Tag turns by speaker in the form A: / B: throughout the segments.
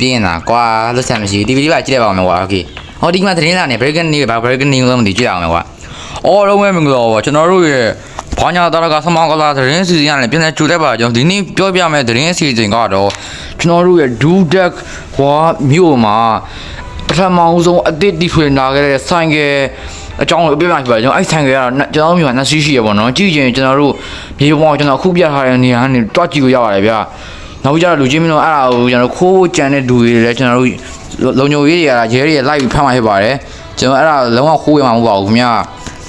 A: ပြင်းတာကွာလက်ဆက်မရှိဒီဗီဒီယိုကကြည့်လိုက်ပါဦးမယ်ကွာโอเคဟောဒီမှာသတင်းလာနေ breaking news ဘာ breaking news လို့မသိကြည့်အောင်မယ်ကွာအော်လုံးဝမင်္ဂလာပါကျွန်တော်တို့ရဲ့ဘာညာတာကဆမောင်းကလာသတင်းစီစဉ်ရတယ်ပြန်လဲကြိုလိုက်ပါကျွန်တော်ဒီနေ့ပြောပြမယ့်သတင်းစီစဉ်ကတော့ကျွန်တော်တို့ရဲ့ do deck ဟွာမြို့မှာပထမဆုံးအသစ်တီထွေနာခဲ့တဲ့ဆိုင်ကယ်အကြောင်းကိုပြပြပြပါကျွန်တော်အဲ့ဆိုင်ကယ်ကတော့ကျွန်တော်မြို့မှာနှစ်ရှိရှိရပေါ့နော်ကြည့်ရင်ကျွန်တော်တို့မြေပေါ်ကျွန်တော်အခုပြထားတဲ့နေရာကနေတွားကြည့်လို့ရပါတယ်ဗျာ နောက်ကြတော့လူချင်းမင်းတို့အဲ့ဒါကိုကျွန်တော်ခိုးကြံတဲ့လူတွေလည်းကျွန်တော်တို့လုံညိုရေးတွေကရဲတွေလိုက်ပြီးဖမ်းမှဖြစ်ပါတယ်ကျွန်တော်အဲ့ဒါလုံးဝခိုးရမှာမဟုတ်ပါဘူးခင်ဗျာ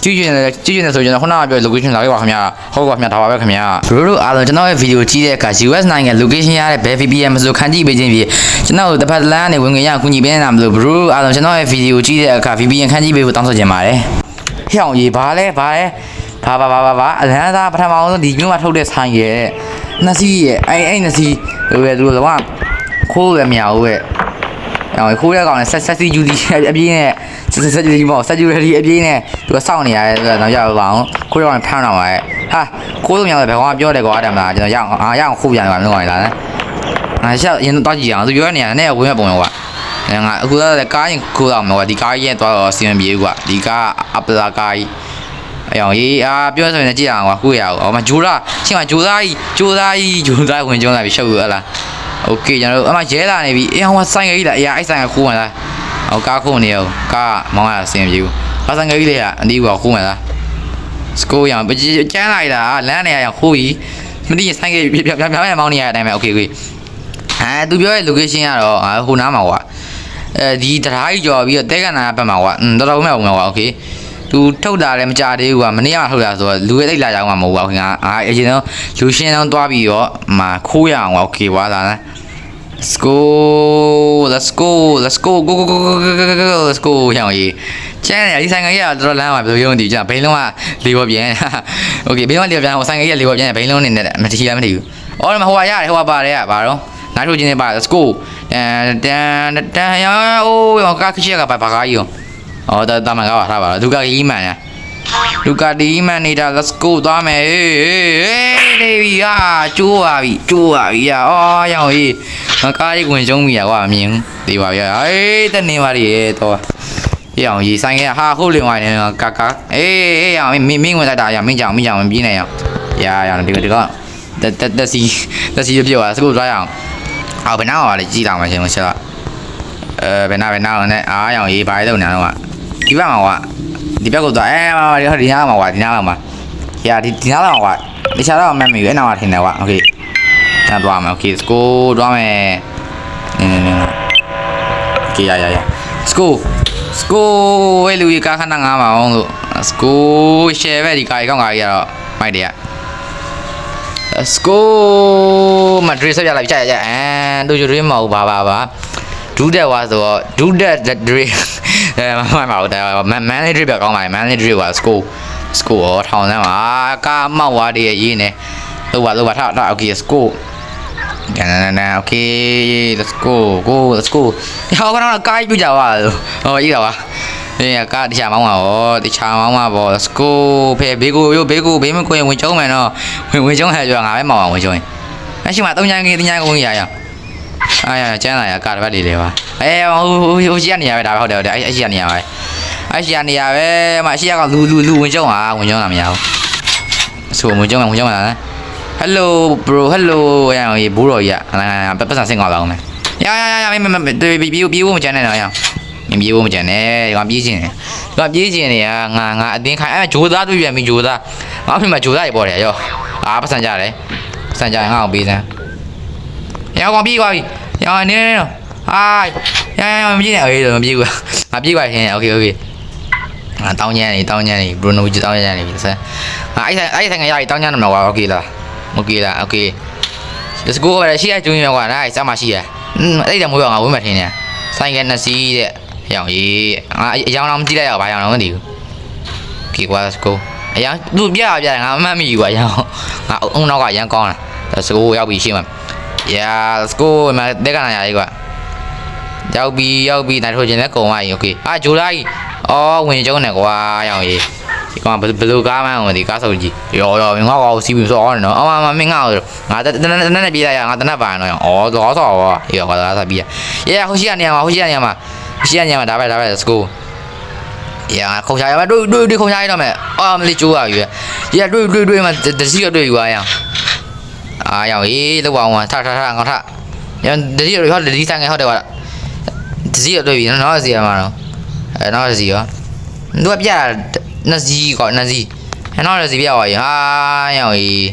A: ကြည့်ရင်လည်းကြည့်ရင်လည်းဆိုကျွန်တော်ခုနကပြော location လာခဲ့ပါခင်ဗျာဟုတ်ပါခင်ဗျာဒါပါပဲခင်ဗျာတို့တို့အားလုံးကျွန်တော်ရဲ့ဗီဒီယိုကြည့်တဲ့အခါ US နိုင်ငံ location ရတဲ့ဘယ် VPN မဆိုခန်းကြည့်ပေးခြင်းဖြင့်ကျွန်တော်တို့တစ်ဖက်လမ်းကနေဝင်ငွေရကူညီပေးနေတာမလို့ဘရိုအားလုံးကျွန်တော်ရဲ့ဗီဒီယိုကြည့်တဲ့အခါ VPN ခန်းကြည့်ပေးဖို့တောင်းဆိုချင်ပါတယ်ဟျောင်းကြီးဘာလဲဘာလဲ ဘာဘာဘာဘာဘာအလန်းသားပထမအောင်ဆုံးဒီမြို့မှာထုတ်တဲ့ဆိုင်ရဲ့နှစ်စီးရဲ့အဲ့အဲ့နှစ်စီးဟိုပဲသူတို့ကခိုးရမရဘူးပဲအောင်ခိုးရကောင်နဲ့ဆက်ဆက်စီယူဒီအပြင်းနဲ့ဆက်ဆက်ယူဒီမောဆက်ယူရီအပြင်းနဲ့သူကစောင့်နေရတယ်ဆိုတော့တော့ရပါအောင်ခိုးရကောင်ဖမ်းတော့ပါရဲ့ဟာခိုးလို့မရတော့ဘယ်ကောင်ကပြောတယ်ကွာတယ်မလားကျွန်တော်ရအောင်အာရအောင်ခိုးပြန်ပါမလို့ရလားငါရှက်ရင်တော့ကြည့်အောင်သူပြောနေရတယ်နဲ့ဝင်မဲ့ပုံရောကွာငါအခုတော့ကားရင်ခိုးတော့မှာကွာဒီကားရဲ့တော့စီမံပြေကွာဒီကားအပလာကားကြီး အယောင်ရေးအာပြောဆိုရင်ကြည့်အောင်ကွာကိုရအောင်ဟောမဂျိုရာချင်းမဂျိုသားကြီးဂျိုသားကြီးဂျိုသားဝင်ကျုံးလာပြီရှုပ်ရလားโอเคကျွန်တော်တို့အမရဲလာနေပြီအေးဟောဆိုင်ကြီးလားအေးအဲ့ဆိုင်ကခိုးမှလားဟောကားခိုးနေရောကားမောင်းရအဆင်ပြေဘူးဟာဆိုင်ကြီးလေကအဒီကခိုးမှလားစကိုရအောင်ကျန်းလိုက်တာလမ်းနေရအောင်ခိုးပြီမသိရင်ဆိုင်ကြီးပြပြပြပြမောင်းနေရတဲ့အတိုင်းပဲโอเคကိုအဲသူပြောရဲ့ location ကတော့ဟိုနားမှာကွာအဲဒီတရားကြီးကြော်ပြီးတော့တဲကနာဘက်မှာကွာอืมတော်တော်မဲ့ပုံကွာโอเค သူထုတ်တာလည်းမကြသေးဘူးကမနေ့ကထုတ်တာဆိုတော့လူရဲ့တိတ်လာကြအောင်မှာမဟုတ်ပါဘူးခင်ဗျာအာအရင်ဆုံးလူရှင်းအောင်တွားပြီးတော့မှာခိုးရအောင်โอเคပါလား Let's go let's go let's go go go go go go let's go ရအောင်ရေးကျန်တယ်ဒီဆိုင်ငယ်ကြီးကတော်တော်လမ်းမှာဘယ်လိုရုံးတည်ကြဘိန်းလုံးကလေးပေါ်ပြန်โอเคဘိန်းလုံးလေးပေါ်ပြန်ဟိုဆိုင်ငယ်ကြီးကလေးပေါ်ပြန်ဘိန်းလုံးနေနဲ့မတိရမတိဘူးအော်မဟိုကရတယ်ဟိုကပါတယ်ကဘာတော့နားထိုးခြင်းနဲ့ပါ let's go တန်တန်တန်ရောအိုးရောကားခချီကဘာဘာကြီးရော ဩတာတာမန်ကပါထားပါတော့ဒုက္ခကီးမှန်ရဒုက္ခတီးမှန်နေတာ let's go သွားမယ်ဟေးဟေးဒေဗီဟာကျိုးပါပြီကျိုးပါပြီဟာဩရောင်ကြီးငါကားကြီးဝင်ကျုံးမိတာကွာမြင်ဒီပါဗျာအေးတက်နေပါလေတော့ရအောင်ရေဆိုင်ကဟာဟုတ်လင်ဝိုင်းနေကာကာအေးအေးအောင်မင်းမင်းဝင်လိုက်တာရမင်းကြောင်မင်းကြောင်မပြေးနိုင်အောင်ရအောင်ဒီကဒီကတက်တက်တက်စီတက်စီပြောပါစကုတ်သွားရအောင်အော်ဘယ်နာပါလဲကြည်တောင်မရှင်မရှင်ကအဲဘယ်နာဘယ်နာနဲ့အားအောင်ရေးပါတော့နေတော့ ဒီဘက်မှာကွာဒီဘက်ကိုသွားအဲမမဒီဟောဒီနားမှာကွာဒီနားမှာရာဒီဒီနားမှာကွာတခြားတော့မမှန်ဘူးအဲ့နားမှာထင်တယ်ကွာโอเคတန်းသွားမယ်โอเคစကိုသွားမယ်နင်းနင်းနင်းโอเคရရရစကိုစကိုဝဲလူကြီးကားခဏငားပါအောင်လို့စကိုရှယ်ပဲဒီကားကြီးကောင်းကားကြီးကတော့မိုက်တယ်စကိုမဒရစ်ဆက်ပြလိုက်ကြရကြအဲတို့ကျွေးမဟုတ်ပါပါပါ ဒူးတက်ဝါဆိုတော့ဒူးတက်ဒရီအဲမှန်ပါဘူးမန်မန်လေးဒရီပဲကောင်းပါလေမန်လေးဒရီဝါစကိုစကိုရောထောင်ဆန်းပါကာမောက်ဝါတည်းရဲ့ရေးနေလို့ပါလို့ပါထထโอเคစကိုနာနာနာโอเค let's go go let's go ဟောကတော့ကားပြကြပါလို့ဟောကြီးတာပါเออก็ดิฉาม้องมาบ่ดิฉาม้องมาบ่สกูเผ่เบกูโยเบกูเบมกวยဝင်จ้องมันเนาะဝင်ဝင်จ้องหาจ้ะงาပဲมาဝင်จ้องเอ้ရှင်มา3ญาณกิน3ญาณกุญญาอ่ะ အာရကျန်းလာရကာတပတ်လေးလေးပါအဲဟိုဟိုရှိရနေရပဲဒါပဲဟုတ်တယ်ဟုတ်တယ်အဲအရှိရနေရပဲအရှိရနေရပဲမအရှိရကလူလူလူဝင်ကြုံဟာဝင်ကြုံတာမရဘူးဆိုဝင်ကြုံမှာဝင်ကြုံမှာလား hello bro hello ရအောင်ရေဘူးတော်ကြီးကပတ်ပတ်ဆန်ဆင့်ကောင်းအောင်မယ်ရရရရမင်းမပြေပြေပြေဖို့မကြမ်းနဲ့တော့ရမပြေဖို့မကြမ်းနဲ့ဒီကပြေးခြင်းတယ်ဒီကပြေးခြင်းတွေကငါငါအတင်းခိုင်းအဲဂျိုသားတွေ့ပြန်ပြီဂျိုသားငါ့အဖေမှာဂျိုသားတွေပေါ်တယ်ရောအာပတ်ဆန်ကြတယ်ပတ်ဆန်ကြရင်ငါ့အောင်ပေးစမ်း ရအောင်ပြေးသွားပြီရအောင်နေနေအာရရမပြေးနဲ့အေးမပြေးဘူးငါပြေးပါရှင်โอเคโอเคငါတောင်းညံနေတောင်းညံနေဘရူနိုကြီးတောင်းညံနေပြီဆက်ငါအဲ့ဆိုင်အဲ့ဆိုင်ကရပြီတောင်းညံနေမှာကွာโอเคလား โอเคလားโอเค let's go ပဲရှိရကျုံရကွာဒါစမ်းမရှိရอืมအဲ့ဒါမိုးရငါဝင်းမထင်းနေဆိုင်ကနှစ်စီးတဲ့ရောင်ကြီးငါအယောင်တော့မကြည့်လိုက်ရဘာရောင်တော့မသိဘူး okay ကွာ let's go အယောင်သူပြရပြငါမမှတ်မိဘူးကွာရောင်ငါအုံနောက်ကရန်ကောင်းလား let's go ရောက်ပြီရှင်းမှာ yeah let's go မတက်ကနာရကြီးကွာရောက်ပြီရောက်ပြီနိုင်ထိုးခြင်းလည်းကုန်သွားပြီ okay အာဂျိုလာကြီးအော်ဝင်ကျုံးနေကွာရောင်ကြီးဒီကောင်ဘယ်လိုကားမှန်းမသိကားစုပ်ကြီးရောရောငါကောစီးပြီးစောအောင်နော်အမမမင်းငါ့ကိုငါတနက်တနက်ပြေးလိုက်ရငါတနက်ပါနော်ဩတော့ဆောပါရောကွာဒါစားပြီးရဟိုရှိရနေမှာဟိုရှိရနေမှာရှိရနေမှာဒါပဲဒါပဲ let's go ရခုံချရမှာတွေ့တွေ့တွေ့ခုံချရတော့မယ်အော်မလေးကျိုးရပြီရတွေ့တွေ့တွေ့မှာတစီရတွေ့ယူရအောင် အာရောင်ရေးလောက်အောင်ထထထငါထရတစီရဟောတစီဆိုင်ငယ်ဟောတယ်ကွာတစီရတွေ့ပြီနော်စီရမှာတော့အဲနောက်တစီရောသူကပြတာနှစ်စီကွာနှစ်စီအဲနောက်တစီပြသွားပြီဟာရောင်ရေး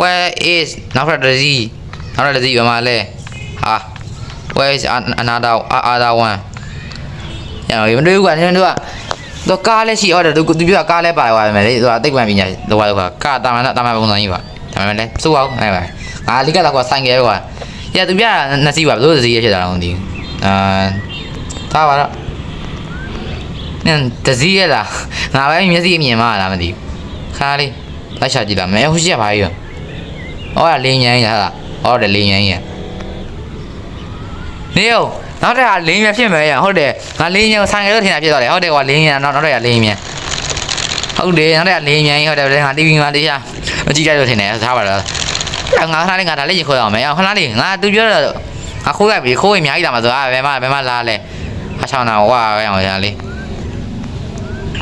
A: where is နောက်ထပ်တစီနောက်ထပ်တစီဘယ်မှာလဲဟာ where is another other one ရအောင်မတွေ့ဘူးကွာနင်တို့ကတော့ကားလည်းရှိဟုတ်တယ်သူသူပြောကားလည်းပါသွားမယ်လေသူကတိတ်ပံပညာတော့ကွာကားတာမန်တာမန်ပုံစံကြီးပါ ဒါပေမဲ့လည်းစိုးအောင်အဲ့ပါငါလိကတော့ကွာဆိုင်ကဲကွာရသူပြနှစ်စီးပါဘယ်လိုစီးရဖြစ်တာလဲမသိဘူးအာသားပါတော့နင်တစည်းရလားငါပဲမျက်စိအမြင်မှားလားမသိဘူးခါလေးလိုက်ချကြည့်လားမဲဟုတ်ရှိရပါရဲ့ဟောရလင်းញိုင်းရလားဟောတယ်လင်းញိုင်းရနေယောနောက်တစ်ခါလင်းမြန်ဖြစ်မယ်ရဟုတ်တယ်ငါလင်းမြန်ဆိုင်ကလေးထင်တာဖြစ်သွားတယ်ဟုတ်တယ်ကွာလင်းမြန်နောက်နောက်တစ်ခါလင်းမြန် ဟုတ်တယ်နောက်တစ်ခါလင်းမြန်ဟုတ်တယ်ငါ TV မှာတရားမကြည့်ကြလို့ထင်တယ်ထားပါတော့ငါခဏလေးငါဒါလေးရင်ခေါ်အောင်မယ်ခဏလေးငါသူပြောတော့ငါခိုးလိုက်ပြီခိုးရင်အများကြီးလာမှာဆိုအာဘယ်မှာဘယ်မှာလာလဲအချောင်းနာဝါရအောင်ရလေး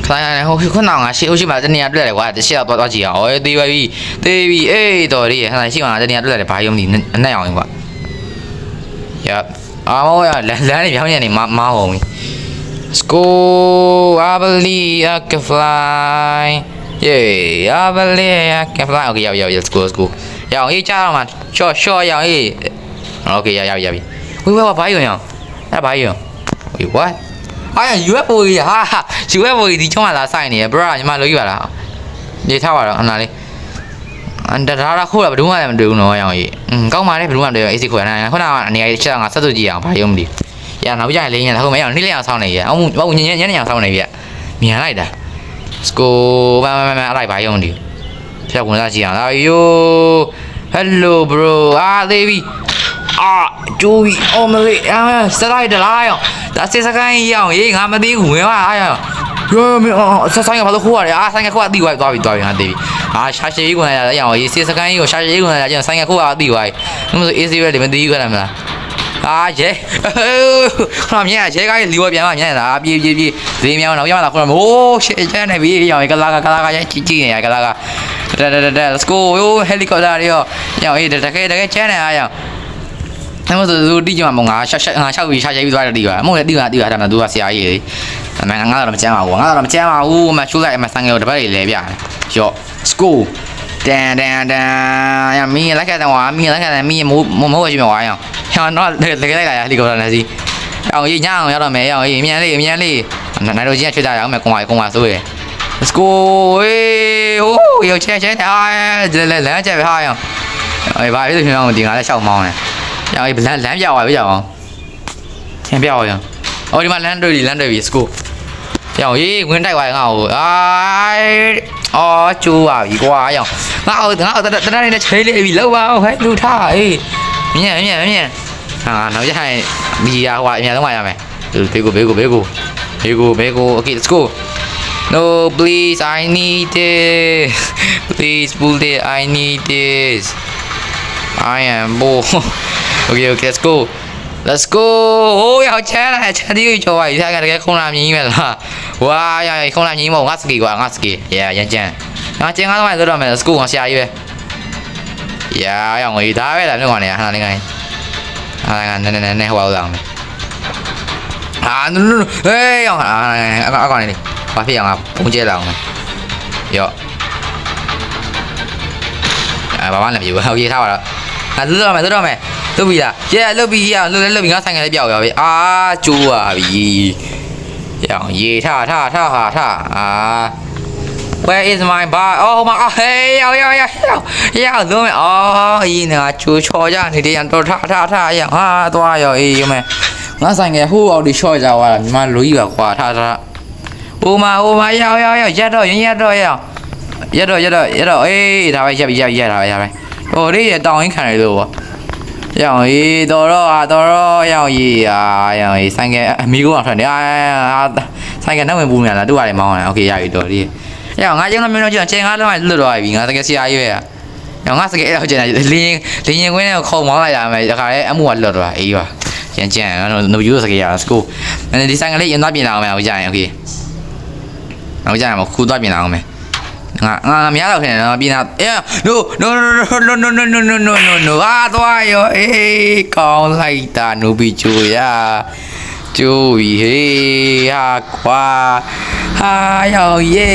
A: ခိုင်းရတယ်ဟိုခုနကငါရှေ့ဟိုရှိမှာတနေရာတွေ့ရတယ်ကွာတရှေ့တော့တော့ကြည့်အောင်အေးသေးပါပြီသေးပြီအေးတော်လေးခဏရှိမှာတနေရာတွေ့ရတယ်ဘာယုံဒီအနက်အောင်ကွာ Yep အာမောရလမ်းလမ်းနေပြောင်းနေနေမမအောင်ပြီ School I believe I can fly Yeah I believe I can fly Okay ရောက်ရောက် let's go let's go ရအောင်အေးကြားတော့မှာ short short ရအောင်အေး Okay ရောက်ရောက်ရောက်ပြီဝေးဝေးဘာယုံရအောင်အဲ့ဘာယုံ Wait what အာ UFO ကြီးဟာ UFO ကြီးဒီချုံးလာဆိုင်နေရ bro ညီမလို့ယူပါလားနေထားပါတော့အနာလေးအန်တရာရာခိုးတာဘယ်သူမှလည်းမတွေ့ဘူးနော်ရောင်ကြီးอืมကောင်းပါလေဘယ်သူမှမတွေ့ဘူးအေးစိခွေနိုင်ခုနကအနေအချက်ငါဆက်စုကြည့်အောင်ဘာယုံမသိ ရနောက်ကြရင်လေးညဟိုမရအောင်နေ့လေးအောင်ဆောင်းနေရအောင်ဟုတ်ညညညနေအောင်ဆောင်းနေပြမြန်လိုက်တာစကိုဘာမမမအဲ့လိုက်ဘာယုံမသိဖြတ်ဝင်စားကြည့်အောင်အာယို hello bro အာသေးပြီအာကျိုးပြီအော်မလေးအာစလိုက်တလားရောဒါစစ်စကိုင်းရအောင်ရေးငါမသိဘူးဝင်ပါအားရောရောမင်းဆက်ဆိုင်ကဘာလို့ခိုးရတယ်အာဆိုင်ကခိုးအတိဝိုက်သွားပြီသွားပြီငါသိပြီအာရှာရှေးကြီးကိုလည်းရအောင်ရေးစစ်စကိုင်းကိုရှာရှေးကြီးကိုလည်းကျန်ဆိုင်ကခိုးအတိဝိုက်မလို့ easy ပဲလေမသိဘူးကလည်းမလား အာရဲခဏမြင်ရဲကလီဝပြန်မမြင်တာပြေးပြေးပြေးဈေးမြောင်းတော့ရမလားခဏမိုးရှေ့ကျန်နေပြီရောင်ကလာကကလာကကြည့်ကြည့်နေရကလာကတက်တက်တက် let's go ဟိုဟယ်လီကော်ပတာရောရောင်အေးတကယ်တကယ်ကျန်နေအားရောင်အဲ့မဆိုသူတိကျမှာမငါရှက်ရှက်ငါရှောက်ပြီးရှာရှိပြီးသွားတယ်တိပါအမို့လည်းတိပါတိပါအဲ့ဒါသူကဆရာကြီးလေအမေငါတော့မကျမ်းပါဘူးငါတော့မကျမ်းပါဘူးအမချိုးလိုက်အမဆန်ငယ်တပတ်လေးလဲပြရော့ school တန်တန်တန်ရမင်းလိုက်ခဲ့တယ်ဝါမင်းလိုက်ခဲ့တယ်မင်းမိုးမိုးမိုးရှိမှာဝါရောင်ဟောတော့လေလေလိုက်လာဟယ်လီကော်ပတာနဲ့စီအောင်ကြီးညအောင်ရတော့မယ်အောင်ကြီးမြန်လေးမြန်လေးနိုင်တော့ကြီးချွတ်ကြရအောင်မယ်ကွန်ဝါကွန်ဝါဆိုရယ် Let's go ဟေးဟိုးရောက်ချဲချဲတာလဲလမ်းချက် ပဲဟာရောအေးဘာဖြစ်လို့ဖြစ်အောင်ဒီငါလည်းရှောက်မောင်းတယ်။ရောင်လမ်းလမ်းပြသွားပြီကြောင်။ချင်းပြသွားရော။အော်ဒီမှာလမ်းတွေ့ပြီလမ်းတွေ့ပြီ Let's go ။ရောင်ရေးဝင်တိုက်သွားငါ့ကိုအာအော်ကျိုးပါပြီကွာရော Let's go ဟိုးရောက်ချမ်းလာချမ်းဒီကိုချော်ပါရကတကယ်ခုံလာမြင်ကြီးပဲလားဝါရရခုံလာမြင်ကြီးမဟုတ်ငါစကီကွာငါစကီရရကြမ်းငါကျင်ကားတော့မှလွတ်တော့မယ် Let's go ငါဆရာကြီးပဲရအောင်ကြီးဒါပဲလားမြို့ကနေဟာနေကိုင်းဟာနေကိုင်းနဲနဲနဲဟိုအောင်လာမယ်ဟာနုနုဟေးအောင်ဟာအကောင်အကောင်နေလေဘာဖြစ်အောင်ငါပုံကျဲလာအောင်မယ်ရော့အဲဘာမှလည်းမပြောဘူးဟိုကြီးထားပါတော့ငါလွတ်တော့မယ်လွတ်တော့မယ် လွတ်ပြီလားကျဲလွတ်ပြီရလွတ်လဲလွတ်ပြီငါဆိုင်ကလေးပြောက်ရောပြီအာကျိုးပါပြီရောင်ရေးထားထားထားဟာထားအာ Where is my bar? Oh my god. Hey, ရောက်ရောက်ရောက်ရောက်ရောက်လုံးမယ်အော်အင်းငါချိုးချော်ကြနေတယ်ရန်တော့ထားထားထားရောက်ဟာသွားရောက်အေးရုံမဲ့ငါဆိုင်ကဟိုးအောက်ဒီရှော့ကြသွားတာညီမလူကြီးပါကွာထားထားဟိုမှာဟိုမှာရောက်ရောက်ရောက်ရက်တော့ရင်ရက်တော့ရောက်ရက်တော့ရက်တော့ရက်တော့အေးဒါပဲရက်ပြီရက်ပြီရက်တာပဲရက်ပဲဟိုလေးရတောင်းရင်းခံရလို့ပေါ့ ရောက်ရေးတော်တော့အာတော်တော့ရောက်ရေးအာရောက်ရေးဆိုင်ကအမီကိုအောင်ထွက်နေအာ ဆိုင်ကနေဝင်ပူနေလားသူ့ဟာတွေမောင်းနေโอเคရပြီတော်ဒီရအောင်ငါကျင်းတော့မျိုးတော့ကျန်ချိန်ငါလုံးဝလွတ်သွားပြီငါတကယ်ဆရာကြီးပဲရအောင်ငါစကယ်အဲ့တော့ကျန်တယ်လင်းလင်းရင်ခွင်းနဲ့ခုံမောင်းလိုက်ရမယ်တခါလေအမှုကလွတ်သွားအေးပါကျန်ကျန်နော်နိုယူစကယ်ရစကိုဒီဆိုင်ကလေးရင်သွားပြင်လာအောင်မယ်ဟုတ်ကြရင်โอเคဟုတ်ကြရင်မခူးသွားပြင်လာအောင်မယ် ငါငါမရတော့ခင်နော်ပြင်လာအေး no no no no no no no no no no no အာသွားရောအေးကောင်းလိုက်တာနူဘီချိုရကျိုးဟေးဟာကွာဟာယောယေ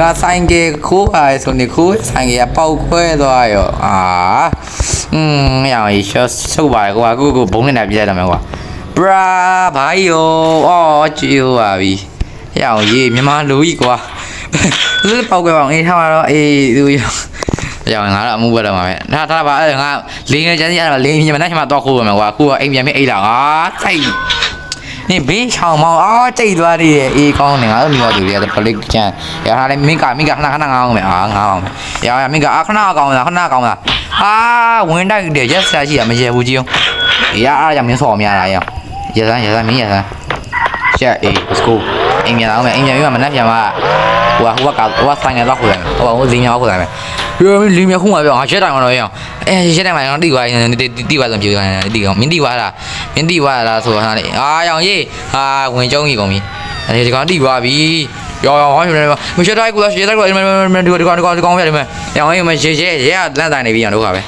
A: ကဆိုင်ကခိုးပါဆိုနေခိုးဆိုင်ကပေါက်ခွဲသွားရောအာอืมယောရှောဆုပ်ပါကွာကိုကိုဘုံနေတာပြလိုက်တော့မယ်ကွာဘရာဘာယောအော်ကျိုးပါပြီယောယေမြန်မာလူကြီးကွာ သူပေါက်ခွဲပါအောင်အေးထားပါတော့အေးသူယောရောင်ငါတော့အမှုပဲတော့မှာပဲဒါထားပါအဲ့ငါလင်းငယ်ချမ်းစီရတာလင်းမြင်မနဲ့မှတော့ခိုးပါမယ်ကွာခုကအိမ်ပြန်ပြီးအိတ်လာဟာစိတ်နေဘေးချောင်းမောင်းအာတိတ်သွားသေးတယ်အေးကောင်းနေငါတို့မျိုးတူတွေကပလိတ်ချန်ရထားတယ်မင်းကမင်းကခဏခဏငါအောင်မယ်အာငါအောင်မယ်ရရမင်းကအခဏကောင်းလားခဏကောင်းလားအာဝင်တိုက်တယ်ရက်ဆရာရှိရမရဲဘူးကြီးအောင်ရအားရမင်းဆော်များလာရအောင်ရစမ်းရစမ်းမင်းရစမ်းချက်အေး let's go အိမ်ပြန်အောင်မယ်အိမ်ပြန်ပြီးမှမနှက်ပြန်မှာဟိုကဟိုကဟိုကဆိုင်ကတော့ခိုးတယ်ဟိုကဟိုဇင်းများခိုးတယ်မယ်ပြောလင်းမြခုံးပါပြောငါရှက်တိုင်တော့ရအောင်အဲရှက်တိုင်မှာငါတိသွားရင်တိတိသွားဆုံးပြေသွားရင်တိကောင်မင်းတိသွားလားမင်းတိသွားလားဆိုဟာလေအာရောင်ရေးဟာဝင်ကျုံကြီးကုန်ပြီအဲဒီကောင်တိသွားပြီရောရောဟောရှင်မရှက်တိုင်ကူရှက်တိုင်ကူဒီကောင်ဒီကောင်ဒီကောင်ဒီကောင်ပြတယ်မရောင်ရေးမရှက်ရှက်ရဲလန့်တိုင်နေပြီအောင်ဒုက္ခပဲ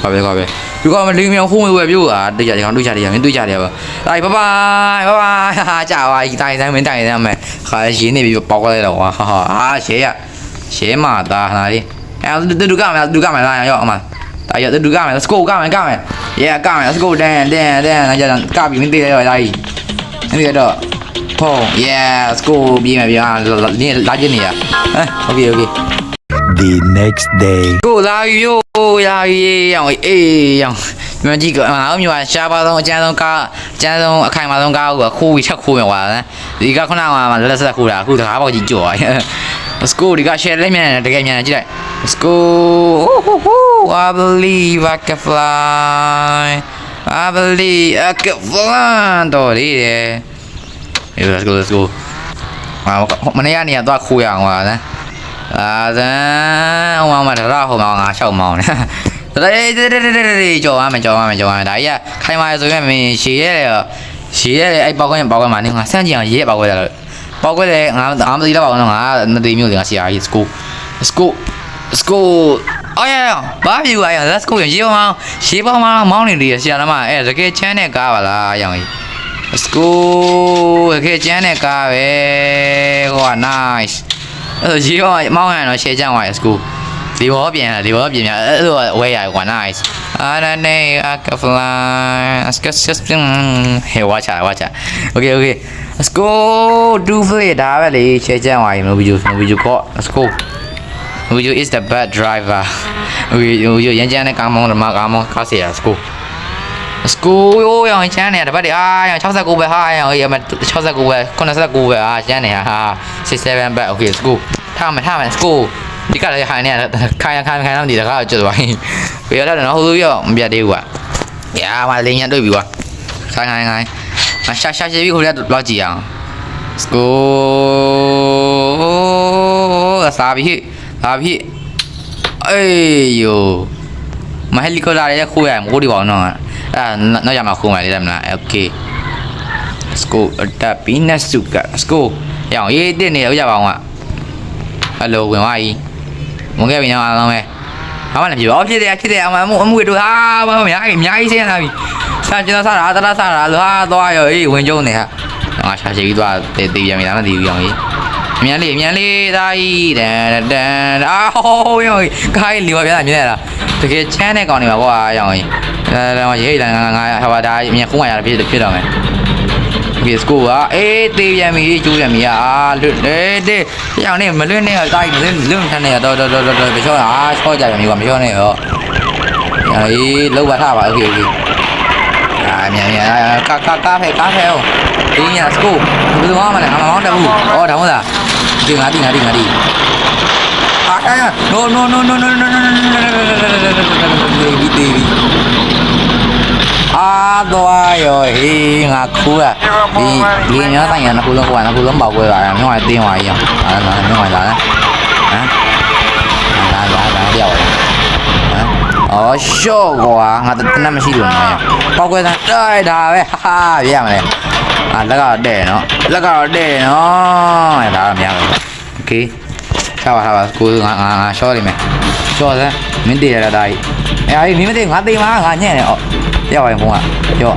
A: ခါပဲခါပဲ ဒီကောင်မလေးမြောင်ခုံးဝဲပြို့တာတွေ့ကြတယ်ကောင်တွေ့ကြတယ်မင်းတွေ့ကြတယ်ပါတိုင်ဘိုင်ဘိုင်ဘိုင်ဟာကြာပါဒီတိုင်ဆိုင်မင်းတိုင်ဆိုင်မယ်ခါရင်းနေပြီးပေါက်လိုက်တော့ဟာဟာဟာရှဲရရှဲမာတာဟာလေးအဲတူကမယ်တူကမယ်လာရောက်အမတာရတူကမယ် let's go ကမယ်ကမယ် yeah ကမယ် let's go dan dan dan လာကြကပြီးမင်းတေးရရောက်လာကြီးအဲ့ဒီတော့ဖုံး yeah let's go ပြေးမယ်ပြေးလာလာချင်းနေရဟမ် okay okay
B: the next day
A: ကိုလာယူ yo, လာပြီရောင်အေးရောင်ဒီမှာကြည့်ကငါတို့မျိုးကရှားပါဆုံးအကျန်းဆုံးကားအကျန်းဆုံးအခိုင်မာဆုံးကားကိုခိုးပြီးချက်ခိုးမြွာတယ်ဒီကခုနကမှလက်ဆက်ခိုးတာအခုတကားပေါက်ကြီးကြော်သွား Let's go ဒီက share လေးမြန်တကယ်မြန်ကြည့်လိုက် Let's go I believe I can fly I believe I can fly တော်လေးတယ် Let's go let's go မနေ့ကနေတော့ခိုးရအောင်ပါနော် အာဇန်ဟိုမှာတရဟိုမှာငါရှောက်မောင်းနေတရေတရေတရေကြော်ရမယ်ကြော်ရမယ်ကြော်ရမယ်ဒါကြီးကခိုင်မာဆိုရင်မင်းရှည်ရဲရှည်ရဲအဲ့ပေါက်ကွင်းပေါက်ကွင်းမှာနေငါစမ်းကြည့်အောင်ရေးပေါက်ကွင်းတယ်ပေါက်ကွင်းတယ်ငါအားမသိတော့ပါဘူးနော်ငါမသိမျိုးတွေငါဆရာကြီး let's go let's go let's go အော်ရဘာပြူရအောင် let's go ရေပေါင်းရေပေါင်းမောင်းနေတယ်ဆရာသမားအဲ့တကယ်ချမ်းတဲ့ကားပါလားအရောင်ကြီး let's go တကယ်ချမ်းတဲ့ကားပဲဟိုက nice အဲ့ရေပေါင်းမောင်းရတော့ရှေ့ချမ်းသွား let's go ဒီဘောပြန်လာဒီဘောပြန်ပြန်အဲ့လိုဝဲရကွာ nice အာရနေအကဖလိုင်းအစကစပင်းဟေးဝါချာဝါချာ okay okay let's go do play ဒါပဲလေရှေ့ချမ်းသွားရင် movie you movie you got let's go movie you is the bad driver movie you ရန်ချမ်းတဲ့ကားမောင်းဓမ္မကားမောင်းကားစီရ let's go let's go ရိုးရောင်ချမ်းနေတပတ်တည်းအာရောင်69ပဲဟာရောင်အေးမ69ပဲ89ပဲအာချမ်းနေဟာ67ပဲ okay let's go ထားမယ်ထားမယ် let's go ဒီကလည်းခိုင်နေခိုင်ခိုင်ခိုင်တော့ဒီတကားကျွတ်သွားပြီပြရတော့နော်ဟိုလိုရောမပြတ်သေးဘူးကွာညာမလင်းညတွေ့ပြီကွာခိုင်ခိုင်ခိုင်မရှာရှာရှိပြီခိုးရတော့ကြည့်အောင် let's go စာပြီစာပြီအေးယိုမဟယ်လီကော်ပတာရဲ့ခိုးရမိုးဒီပါအောင်နော် အဲ့နောက်ရမှာခိုးမှလေတယ်မလား okay let's go တပ်ပြီးနက်စုက let's go ရအောင်ရေးတက်နေရကြပါအောင်ကဟယ်လိုဝင်သွားပြီဝင်ခဲ့ပြီနော်အားလုံးပဲဘာမှလည်းဖြစ်ပါဖြစ်တယ်ဖြစ်တယ်အမအမှုအမှုတို့ဟာဘာမှမရအများကြီးဆင်းလာပြီစာကျွန်တော်စားတာတလားစားတာလို့ဟာသွားရောအေးဝင်ကျုံနေဟာငါရှာချေကြီးသွားတေးတေးပြန်ပြီလားမသိဘူးရောင်ကြီးအမြန်လေးအမြန်လေးသားကြီးတန်တန်အာဟိုးရောင်ခိုင်းလီပါဗျာမြင်ရလား တကယ်ချမ်းတဲ့ကောင်တွေပါကွာအရောင်ကြီးအဲရဲရဲတန်ငါငါဟာပါဒါအမြင်ခုံးရရဖြစ်ဖြစ်တော့မယ် PS ကိုကအေးသေးပြန်ပြီကျိုးပြန်ပြီအာလွတ်လေတဲ့ပြောင်နေမလွတ်နဲ့တိုက်လွတ်လွတ်ထန်းနေတော့တော့တော့တော့မချောတာချောကြပြန်ပြီကွာမချောနဲ့ရောအေးလောက်ပါထပါโอเคโอเคအာမြန်မြန်ကာကာကာဖဲကာဖဲဟိုဒီညာစကိုဘယ်လိုမှမလဲငါမမောင်းတဘူးဩဒါမှမဟုတ်လားဒီငါဒီငါဒီငါဒီ ঢাকায় no no no no no no দেবী দেবী à rồi rồi hi ngà khu à đi đi nhớ tay nhà nó khu lắm quả nó khu lắm bảo quê lại nó ngoài đi ngoài vậy à nó nó ngoài đó á à là là là điều à ở show quả ngà tên năm mươi đường này bao quê thằng đây đà về ha ha vậy này à lắc để nó lắc để nó đó mẹ ok ရှာပါထားပါကိုငါငါရှော့နေမယ်ရှော့စမ်းမင်းတေးရတာဒါကြီးအဲအဲ့မင်းမတေးငါတေးမှာငါညံ့တယ်ဟောရောက်ရင်ဖုန်းကရော့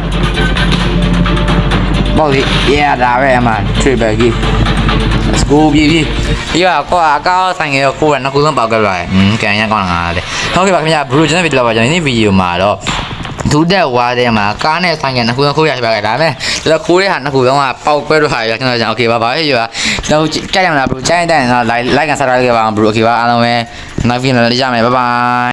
A: ပေါ့လေရတာပဲအမှ triple key စကိုပြေးပြေးဒီကကောအကောက်ဆိုင်ငယ်ကိုကိုယ်ကနှစ်ခုလုံးပေါက်ခဲ့ပါတယ်။ဟွန်းကံရန်ကောင်းတာငါလေ။ဟုတ်ကဲ့ပါခင်ဗျာဘလူးကျွန်တော်ဗီဒီယိုပါကျွန်တော်ဒီဗီဒီယိုမှာတော့ ဒုတက်ဝါတဲ့မှာကားနဲ့ဆိုင်ငယ်နှစ်ခုလုံးခိုးရရှိပါခဲ့ဒါပေမဲ့ကျွန်တော်ခိုးတဲ့ဟာနှစ်ခုလုံးကပေါက်ကွဲတော့ဟာရကျွန်တော်ကျွန်တော်โอเคပါပါရဲ့ရွာတော့ကြိုက်ရမလားဘရူကြိုက်တဲ့တော့ like like and subscribe ခဲ့ပါအောင်ဘရူโอเคပါအားလုံးပဲနောက်ဗီဒီယိုနဲ့ကြည့်ကြမယ်ဘိုင်ဘိုင်